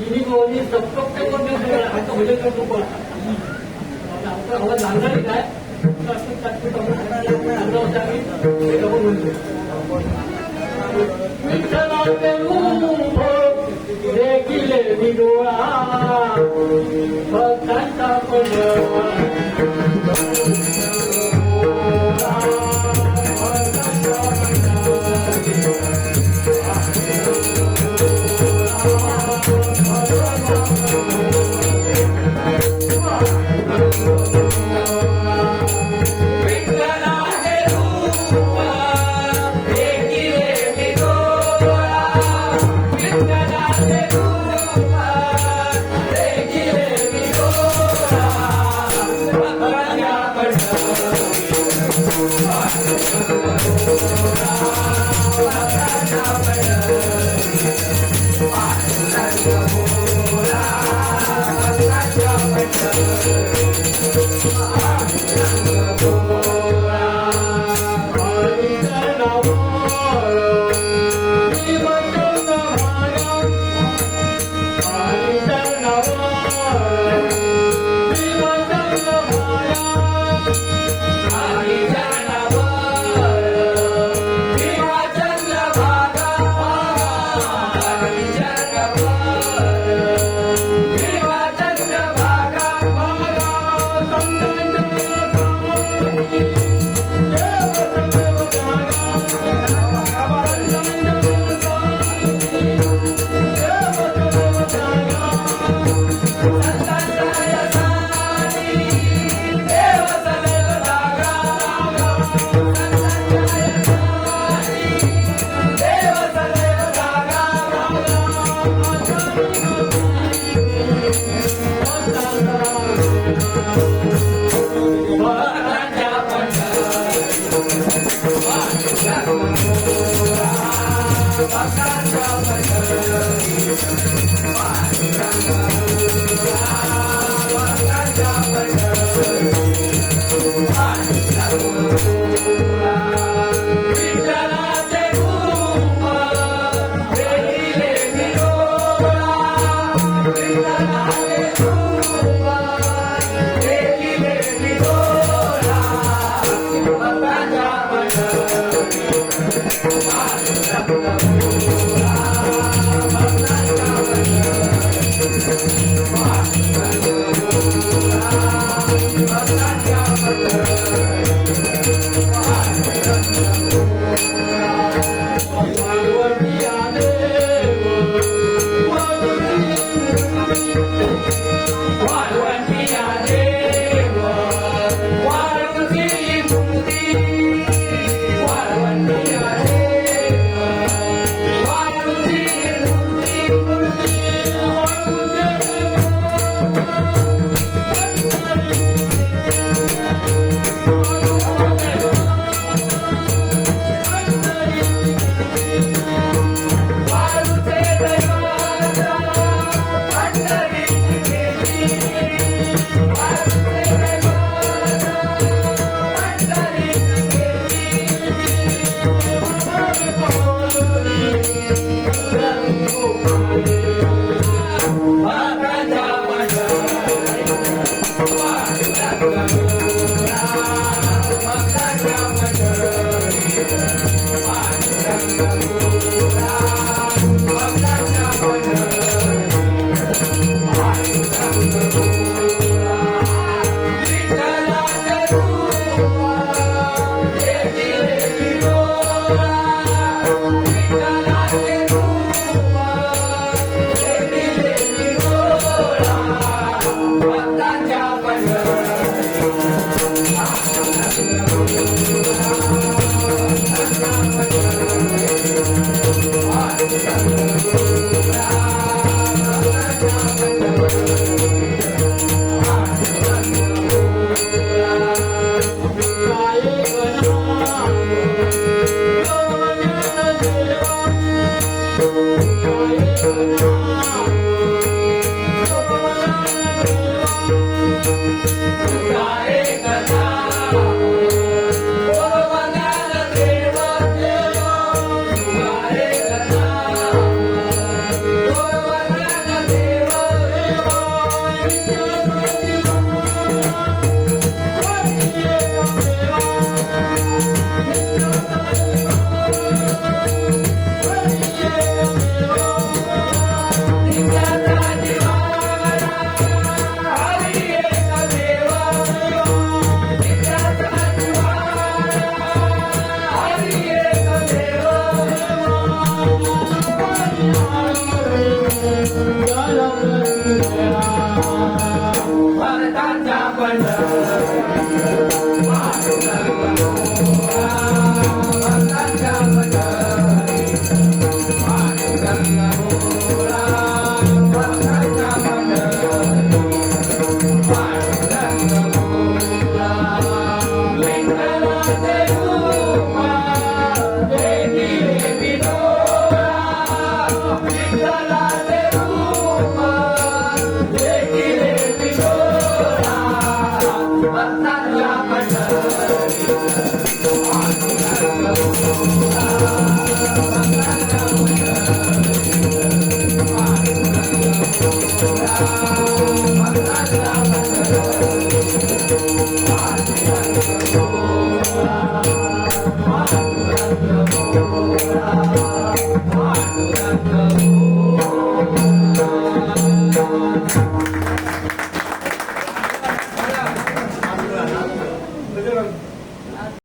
이리 보니 똑똑한 건데 그걸 아까 어제도 보고 아까 어제 남자니까 내길에 위로와 벗단다 걸려 Thank you. Bye. Música